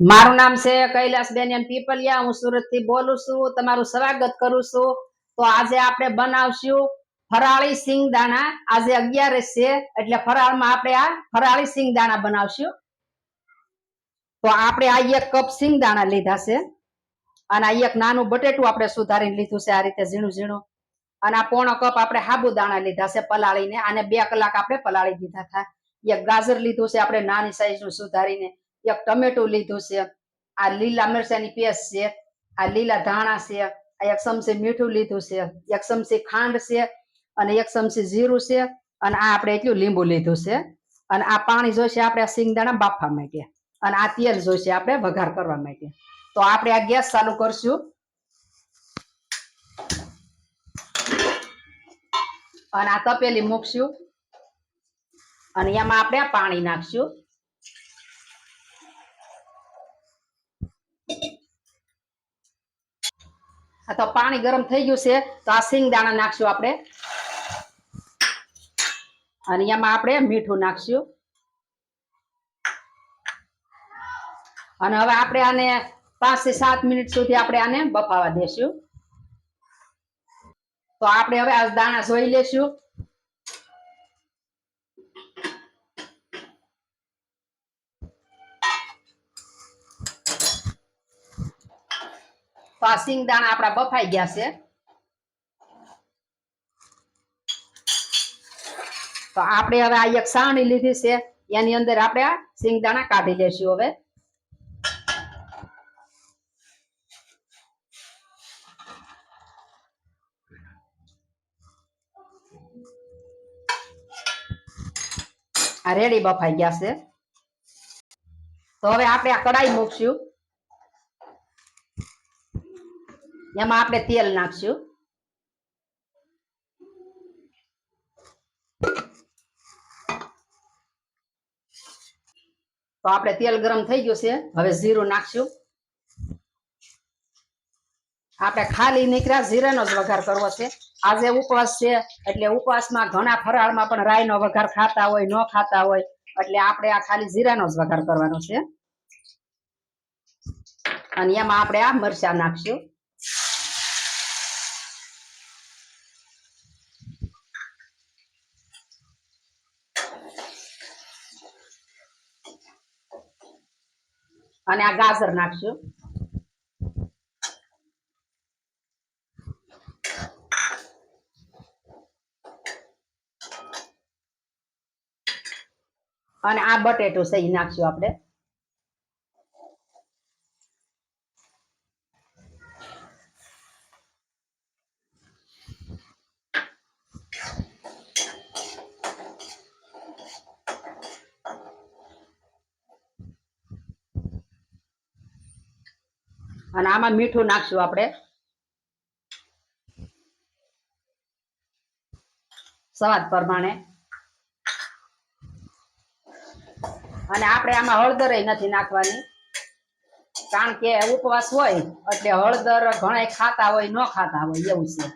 મારું નામ છે કૈલાસ બેનિયન પીપલિયા. હું સુરતથી બોલું છું. તમારું સ્વાગત કરું છું. તો આજે આપણે બનાવશું ફરાળી સિંગદાણા. આજે અગિયારસ છે, એટલે ફરાળમાં આપણે આ ફરાળી સિંગદાણા બનાવશું. તો આપણે આ એક કપ સિંગદાણા લીધા છે. અને આ એક નાનું બટેટું આપણે સુધારીને લીધું છે આ રીતે ઝીણું ઝીણું. અને આ પોણો કપ આપણે સાબુદાણા લીધા છે પલાળીને. અને બે કલાક આપણે પલાળી દીધા હતા. એક ગાજર લીધું છે આપણે નાની સાઈઝનું સુધારીને. એક ટમેટું લીધું છે, આ લીલા મરચાની પેસ્ટ છે, આ લીલા ધાણા છે, આ એક ચમચી મીઠું લીધું છે, એક ચમચી ખાંડ છે અને એક ચમચી જીરું છે અને આ આપણે એટલું લીંબુ લીધું છે. અને આ પાણી જોઈશે આપણે સિંગદાણા બાફવા માટે અને આ તેલ જોઈશે આપણે વઘાર કરવા માટે. તો આપણે આ ગેસ ચાલુ કરશું. અને આ તપેલી મૂકશું. અને એમાં આપણે પાણી નાખશું. તો પાણી ગરમ થઈ ગયું છે, તો આ સિંગદાણા નાખશું આપણે. અને એમાં આપણે મીઠું નાખશું. અને હવે આપણે આને પાંચથી સાત મિનિટ સુધી આપણે આને બફાવા દેશું. તો આપણે હવે આ દાણા જોઈ લેશું. તો આ આપણા બફાઈ ગયા છે. તો આપણે હવે આ એક સાણી લીધી છે. એની અંદર આપણે સિંગદાણા કાઢી લેશું હવે. આ રેડી બફાઈ ગયા છે. તો હવે આપણે આ કડાઈ મૂકશું. એમાં આપણે તેલ નાખશું. તો આપણે તેલ ગરમ થઈ ગયું છે. હવે જીરું નાખશું. આપણે ખાલી નીકળ્યા જીરાનો જ વઘાર કરવો છે. આજે ઉપવાસ છે, એટલે ઉપવાસમાં ઘણા ફરાળમાં પણ રાઈનો વઘાર ખાતા હોય, ન ખાતા હોય, એટલે આપણે આ ખાલી જીરાનો જ વઘાર કરવાનો છે. અને એમાં આપણે આ મરચા નાખશું. અને આ ગાજર નાખશું અને આ બટેટો ઈ નાખશું આપણે. અને આમાં મીઠું નાખશું આપણે. સ્વાદ પ્રમાણે. અને આપણે આમાં હળદર નથી નાખવાની. કારણ કે ઉપવાસ હોય એટલે હળદર ઘણા ખાતા હોય, ન ખાતા હોય, એવું છે.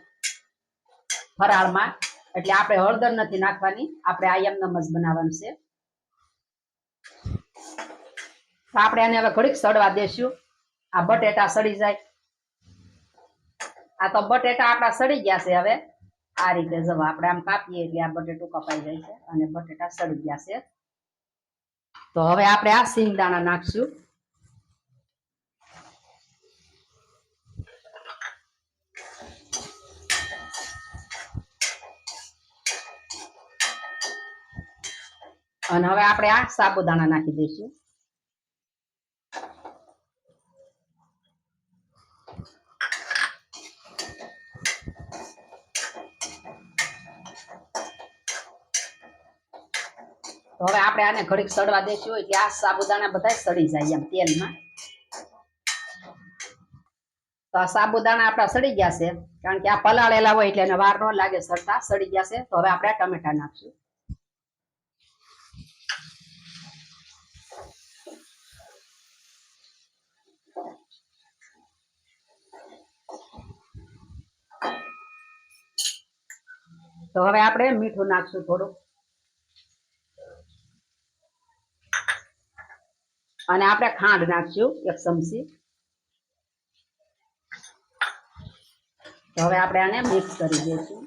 ફરાળમાં. એટલે આપણે હળદર નથી નાખવાની. આપણે આ નમજ બનાવવાનું છે. આપણે આને હવે ઘડીક સડવા દેશું. આ બટેટા સડી જાય. આ તો બટેટા આપણા સડી ગયા છે હવે. આ રીતે જવા આપણે આમ કાપીએ એટલે આ બટેટું કપાઈ જાય છે અને બટેટા સડી ગયા છે. તો હવે આપણે આ સિંગદાણા નાખશું. અને હવે આપણે આ સાબુદાણા નાખી દઈશું. તો હવે આપણે આને ઘડીક સડવા દેશું હોય ત્યાં સાબુદાણા બધા સડી જાય એમ તેલમાં. તો આ સાબુદાણા આપણા સડી ગયા છે. કારણ કે આ પલાળેલા હોય એટલે એને વાર ન લાગે સડતા, સડી ગયા છે. તો હવે આપણે ટમેટા નાખશું. તો હવે આપણે મીઠું નાખશું થોડું અને આપણે ખાંડ નાખશું એક ચમચી. હવે આપણે આને મિક્સ કરી દઈશું.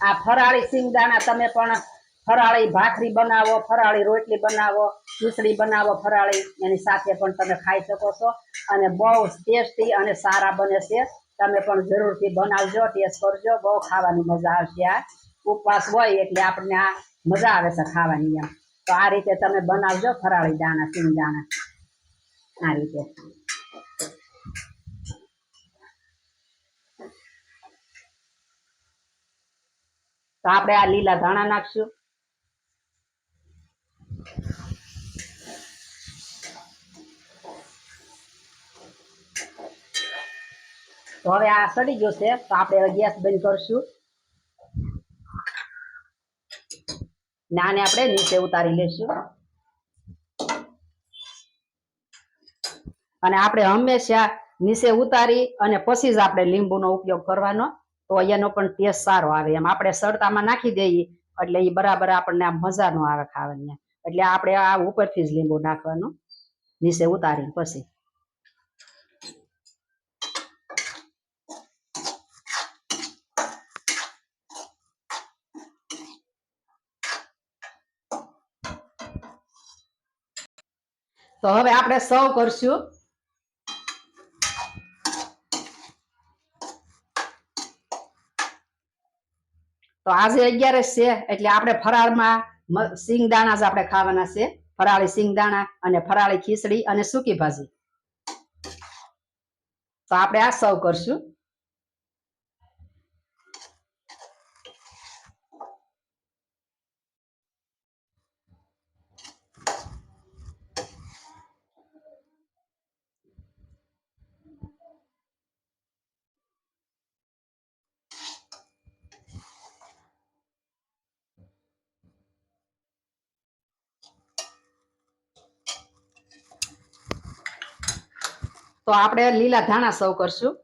આ ફરાળી સિંગદાણા તમે પણ ફરાળી ભાખરી બનાવો, ફરાળી રોટલી બનાવો ખીચડી બનાવો ફરાળી, એની સાથે પણ તમે ખાઈ શકો છો. અને બહુ ટેસ્ટી અને સારા બને છે. તમે પણ જરૂરથી બનાવજો, ટેસ્ટ કરજો. બહુ ખાવાની મજા આવશે આ. ઉપવાસ હોય એટલે આપણને આ મજા આવે છે ખાવાની એમ. તો આ રીતે તમે બનાવજો ફરાળી દાણા સિંગદાણા આ રીતે. તો આપણે આ લીલા ધાણા નાખશું. તો હવે આ સડી ગયો છે, તો આપણે ગેસ બંધ કરશું. ને આપણે નીચે ઉતારી લેશું. અને આપણે હંમેશા નીચે ઉતારી અને પછી જ આપણે લીંબુનો ઉપયોગ કરવાનો. તો એનો પણ ટેસ્ટ સારો આવે. એમ આપણે સરતામાં નાખી દઈએ એટલે એ બરાબર આપણને આમ મજા ન આવે ખાવાની. એટલે આપણે આ ઉપરથી જ લીંબુ નાખવાનું. નીચે ઉતારીને પછી. તો હવે આપણે સર્વ કરશું. તો આજે અગિયારસ છે, એટલે આપણે ફરાળમાં માં, સિંગદાણા જ આપણે ખાવાના છે. ફરાળી સિંગદાણા અને ફરાળી ખીચડી અને સૂકી ભાજી. તો આપણે આ સર્વ કરશું. તો આપણે લીલા ધાણા સર્વ કરશું.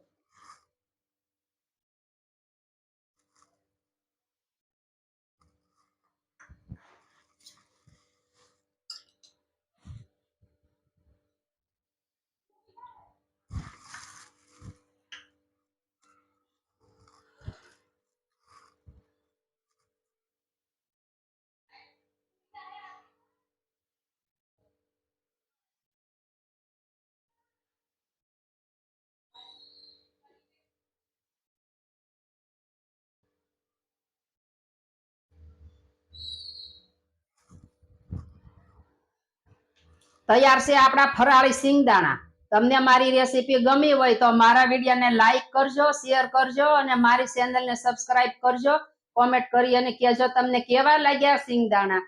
તૈયાર છે આપણા ફરાળી સિંગદાણા. તમને મારી રેસીપી ગમી હોય તો મારા વિડીયોને લાઈક કરજો શેર કરજો અને મારી ચેનલને સબસ્ક્રાઇબ કરજો. કોમેન્ટ કરી અને કહેજો તમને કેવા લાગ્યા સિંગદાણા.